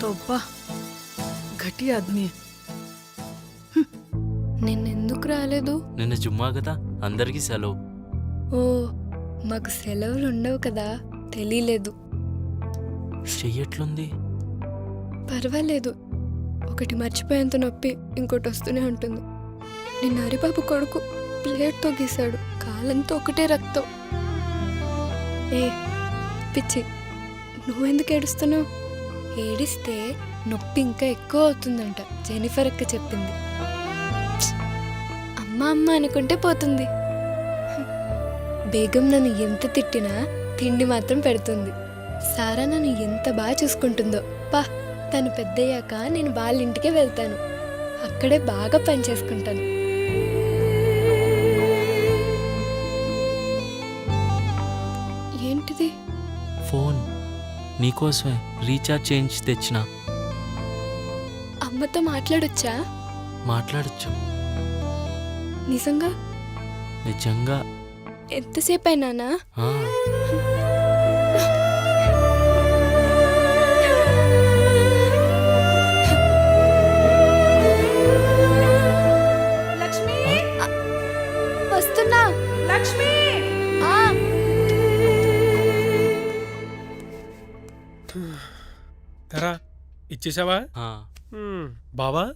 తోబ్బా ఘటి ఆద్మీ నిన్నెందుకు రాలేదు నిన్న జుమ్మా కదా అందరికీ సెలవు ఓ మాకు సెలవులు ఉండవు కదా తెలియలేదు చెయ్యట్లుంది? పర్వాలేదు. ఒకటి మర్చిపోయేంత నొప్పి ఇంకోటి వస్తూనే ఉంటుంది. నిన్న హరిబాబు కొడుకు ప్లేట్తో గీశాడు కాలంతో ఒకటే రక్తం. ఏ పిచ్చి నువ్వెందుకు ఏడుస్తున్నావు? ఏడిస్తే నొప్పి ఇంకా ఎక్కువ అవుతుందంట. జెనిఫర్ అక్క చెప్పింది. అమ్మ అమ్మ అనుకుంటే పోతుంది. బేగం నన్ను ఎంత తిట్టినా తిండి మాత్రం పెడుతుంది. సారా నన్ను ఎంత బాగా చూసుకుంటుందో. పా తను పెద్దయ్యాక నేను వాళ్ళ ఇంటికే వెళ్తాను. అక్కడే బాగా పని చేసుకుంటాను. ఏంటిది? ఫోన్. నీకోసమే రీఛార్జ్ చేయించి తెచ్చిన. అమ్మతో మాట్లాడొచ్చా? మాట్లాడచ్చు. నిజంగా? నిజంగా. ఎంతసేపు అయినానా ఇచ్చేసావా? బావా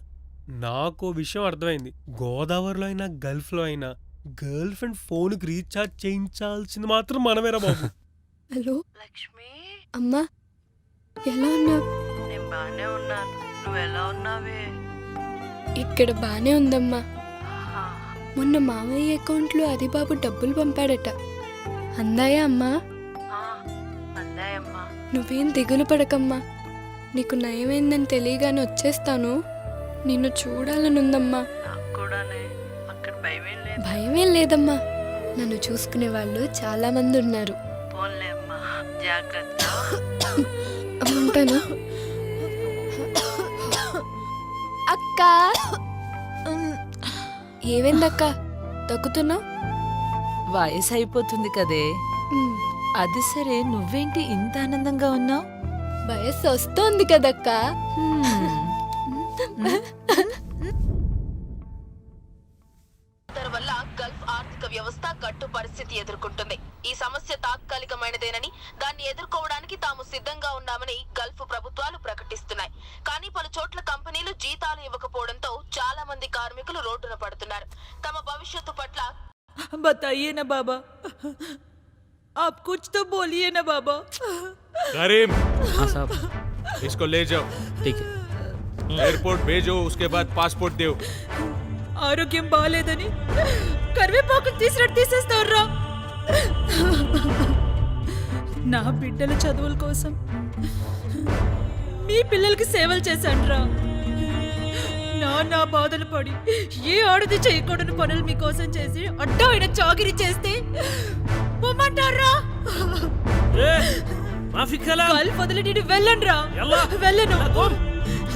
నాకు విషయం అర్థమైంది. గోదావరిలో అయినా గల్ఫ్లో అయినా గర్ల్ ఫ్రెండ్ ఫోన్కి రీఛార్జ్ చేయించాల్సింది మాత్రం మనమేరా బాబు. హలో? లక్ష్మి? అమ్మా ఎలా ఉన్నావు? నేను బానే ఉన్నాను. నువ్వు ఎలా ఉన్నావే? ఇక్కడ బానే ఉందమ్మా. మొన్న మామయ్య అకౌంట్లో అది బాబు డబ్బులు పంపాడట. అందాయా అమ్మా? అందాయమ్మా. నువ్వేం దిగులు పడకమ్మా. నీకు నయమైందని తెలియగానే వచ్చేస్తాను. నిన్ను చూడాలనుందమ్మా. కూడానే అక్కడ భయమేం లేదు. భయమేం లేదమ్మా. నన్ను చూసుకునే వాళ్ళు చాలా మంది ఉన్నారు. పోన్లే అమ్మా. జాగ్రత్త. ఉంటాను? అక్క! ఏమైందక్క? తగ్గుతున్నావు వయసు అయిపోతుంది కదే అది సరే నువ్వేంటి ఇంత ఆనందంగా ఉన్నావు? వయస్సు వస్తోంది కదక్క. వల్ల గల్ఫ్ ఆర్థిక వ్యవస్థ గట్టు పరిస్థితి ఎదుర్కొంటుంది. ఈ సమస్య తాత్కాలికమైనదేనని దాన్ని ఎదుర్కోవడానికి తాము సిద్ధంగా ఉన్నామని గల్ఫ్ ప్రభుత్వాలు ప్రకటిస్తున్నాయి. కానీ పలు చోట్ల కంపెనీలు జీతాలు ఇవ్వకపోవడంతో చాలా మంది కార్మికులు రోడ్డున పడుతున్నారు. తమ భవిష్యత్తు పట్ల బతాయేనా బాబా. आप कुछ तो बोलिए ना बाबा करीम हाँ साहब इसको ले जाओ ठीक है एयरपोर्ट भेजो उसके बाद पासपोर्ट दो ఆరోగ్యం బాగాలేదని కరివేపాకు తీసినట్టు తీసేస్తారా నా బిడ్డల చదువుల కోసం మీ పిల్లలకి సేవలు చేశాన్రా నా నా బాధలు పడి ఏ ఆడది చేయకూడని పనులు మీకోసం చేసి అడ్డమైన చాకిరి చేస్తే కొట్టారా ట్రాఫిక్ కలా గల్ఫ్ వదిలి వెళ్ళండి రా వెళ్ళను.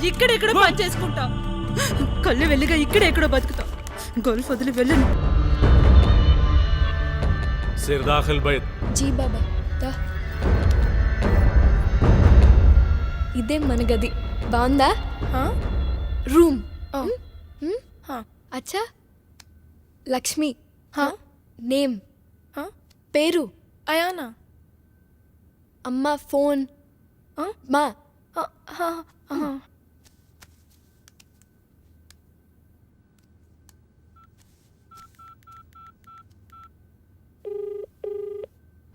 ఇక్కడెక్కడ పని చేసుకుంటా కళ్ళు వెళ్ళిగా ఇక్కడ ఎక్కడో బతుకుతా. గల్ఫ్ వదిలి వెళ్ళను. సిర్ దాఖిల్ బైత్ జీ బాబా దా. ఇదే మన గది. బాగుందా? రూమ్. అచ్చా. లక్ష్మి. నేమ్. పేరు? అయానా? అమ్మ ఫోన్. మా.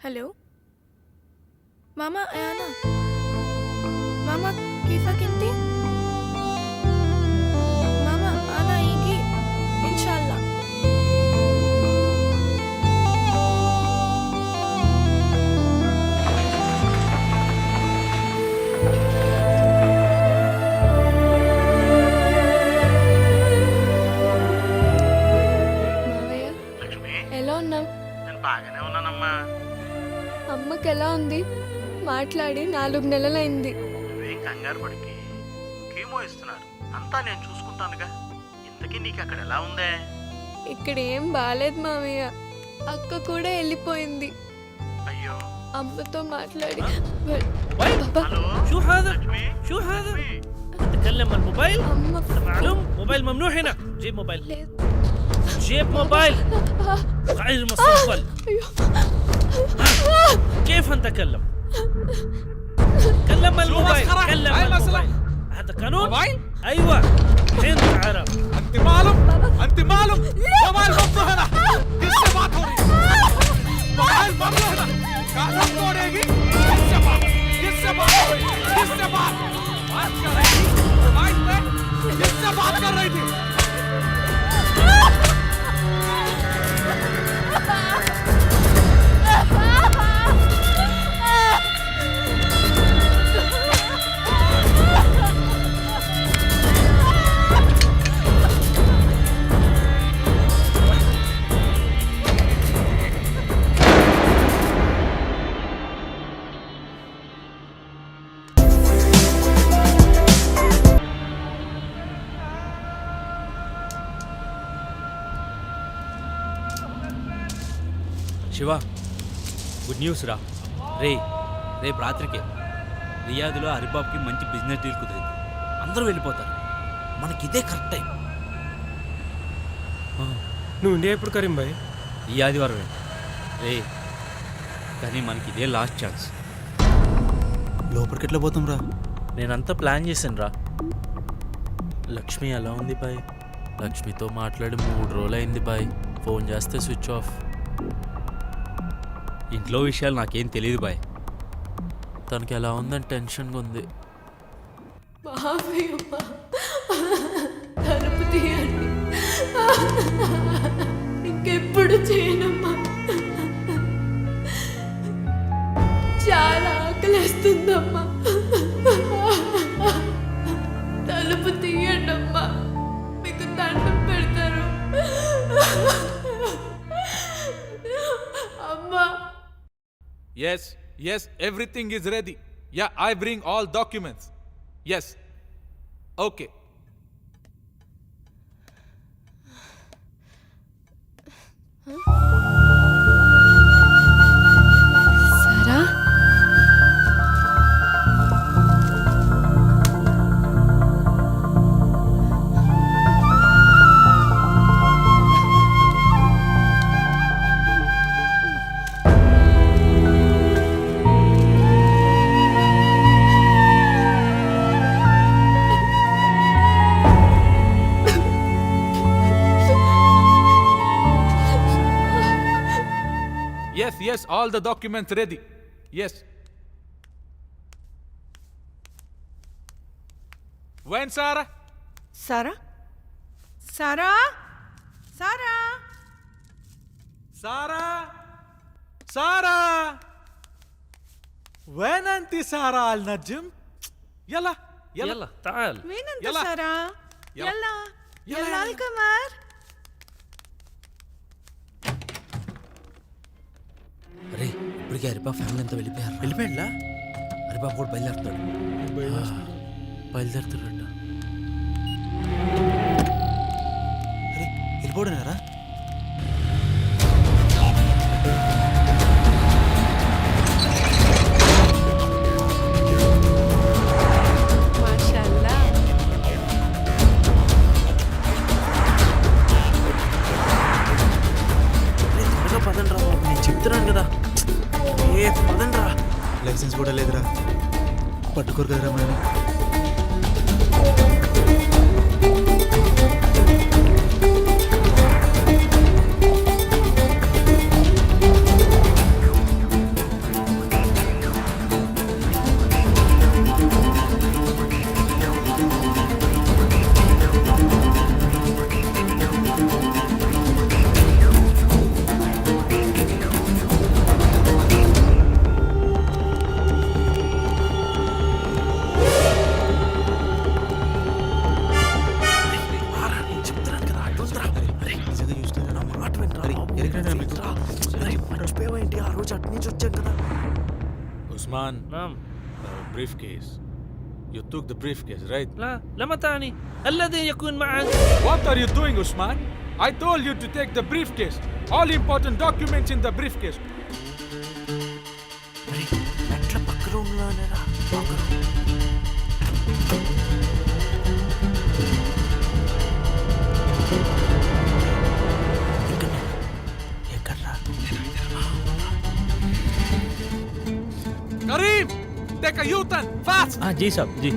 హలో? మామా అయానా? మామా కీఫా కింది ఎలా ఉన్నావు నేను బాగానే ఉన్నానమ్మా అమ్మకి ఎలా ఉంది మాట్లాడి నాలుగు నెలలైంది నువ్వేం కంగారు పడికి కీమో ఇస్తున్నారు అంతా నేను చూసుకుంటానుగా ఇంతకీ నీకు అక్కడ ఎలా ఉందే ఇక్కడ ఏం బాలేదు మామయ్య అక్క కూడా వెళ్ళిపోయింది అయ్యో అమ్మతో మాట్లాడి వెల్- బాబా హలో شو هذا లక్ష్మి شو هذا లక్ష్మి. تتكلم الموبايل అమ్మ معلوم موبايل ممنوع هنا جيب موبايل లేదు جيب موبايل. قاعد المستقبل كيف نتكلم؟ كلم الموبايل. كلم الموبايل. هذا قانون؟ موبايل؟ أيوه. انت عرب أنت معلم أنت معلم موبايل بطل هنا. किससे बात موبايل रही هنا. मोबाइल बंद శివ గుడ్ న్యూస్ రా. రే రేపు రాత్రికి రియాదులో హరిబాబ్కి మంచి బిజినెస్ డీల్ కుదిరింది. అందరూ వెళ్ళిపోతారు. మనకి ఇదే కరెక్ట్ టైం. నువ్వు ఇండియా ఎప్పుడు కరీం భాయ్? ఈ ఆదివారం రే కానీ మనకి ఇదే లాస్ట్ ఛాన్స్. లోపలికి ఎట్లా పోతాం రా? నేనంతా ప్లాన్ చేశాను రా. లక్ష్మి ఎలా ఉంది బాయ్? లక్ష్మితో మాట్లాడి మూడు రోజులు అయింది బాయ్. ఫోన్ చేస్తే స్విచ్ ఆఫ్. ఇంట్లో విషయాలు నాకేం తెలియదు బాయ్. తనకి ఎలా ఉందని టెన్షన్గా ఉంది. మామయ్య తలుపు తీయండి. ఇంకెప్పుడు చేయనమ్మా. చాలా ఆకలేస్తుందమ్మా. Yes, yes, everything is ready. Yeah, I bring all documents. Yes. Okay. Sarah all the documents ready yes wine సారా సారా సారా సారా సారా సారా వేనంతి సారా అల్ నజ్మ్ ఎలా ఎలా తాల్ వేనంతి సారా ఎలా ఎలా కుమార్ రే ఇప్పటికే హరిబాబు ఫ్యామిలీ అంతా వెళ్ళిపోయారు. వెళ్ళిపోయాడులా? హరిబాబు కూడా బయలుదేరుతాడు బయలుదేరుతాడట అరే వెళ్ళిపోవడనారా పట్టుకోరు కదరా మర్చిపోయావేంటి ఆ రోజు అటు నుంచి వచ్చాం కదా Usman briefcase You took the briefcase, right? لا لما تعني الذي يكون معك What are you doing, Usman? I told you to take the briefcase. All important documents in the briefcase. a U-turn, fast! हाँ जी साहब जी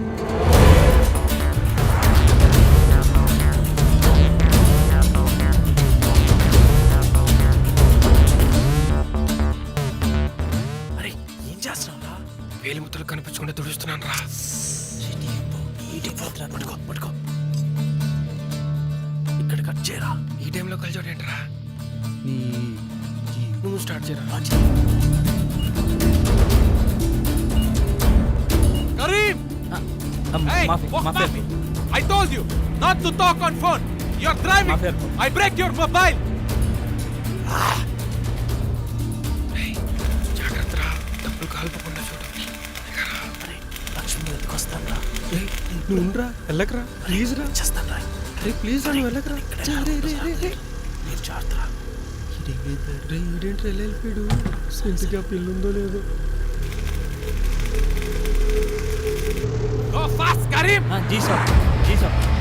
అరే ఏం చేస్తున్నావురా వేలిముద్రలు కనిపించకుండా తుడుస్తున్నాను రా ఈటికి పోతున్నా పట్టుకో పట్టుకో ఇక్కడ కట్ చేయరా ఈ టైంలో కలిసి ఏంట్రా నువ్వు స్టార్ట్ చేయరా I told you not to talk on phone. You're driving. I break your mobile. నువ్వురా వెళ్ళకరా ప్లీజ్ రా చేస్తాను రా అరే ప్లీజ్ రా నువ్వు వెళ్ళకరా రే రే రే రే మీరు జాగ్రత్త రే ఇదేంటి వెళ్ళిపోయాడు సెంటిగా పిల్లుందో లేదో fast, Kareem. हाँ जी साहब जी साहब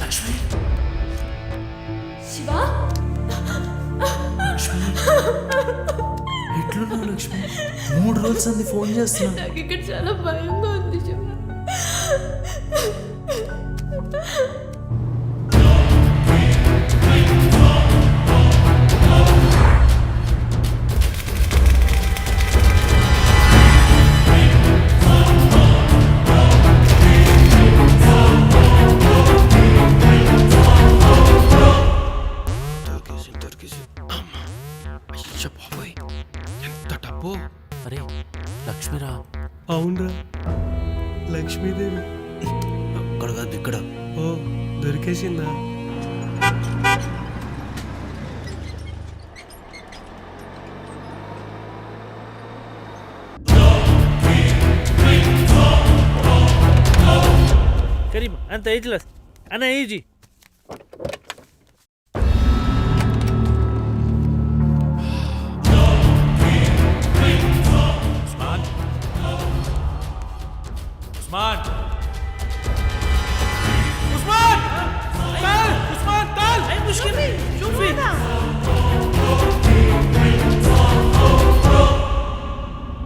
లక్ష్మి శివా ఎట్లున్నావు లక్ష్మి మూడు రోజులు అంది ఫోన్ చేస్తున్నా నాకు ఇక్కడ చాలా భయంగా ఉంది శివ లక్ష బాబోయ్. ఎంత డబ్బు? అరే అవునరా. లక్ష్మీదేవి. అక్కడ ఓ దొరికేసిందా? అంత ఎయిట్ అన్న ఏజీ